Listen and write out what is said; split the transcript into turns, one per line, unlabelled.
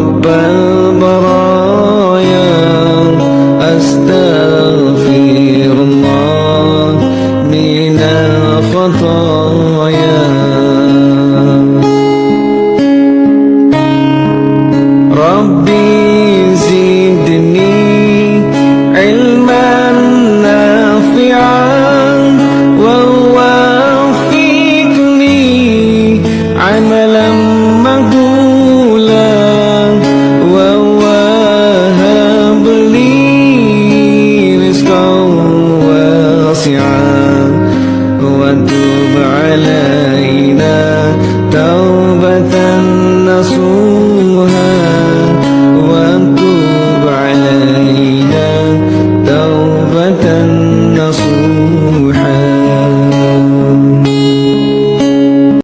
رب البرايا أستغفر الله من الخطايا. ربي واسعا وتوب علينا توبة نصوها وتوب علينا توبة نصوحا.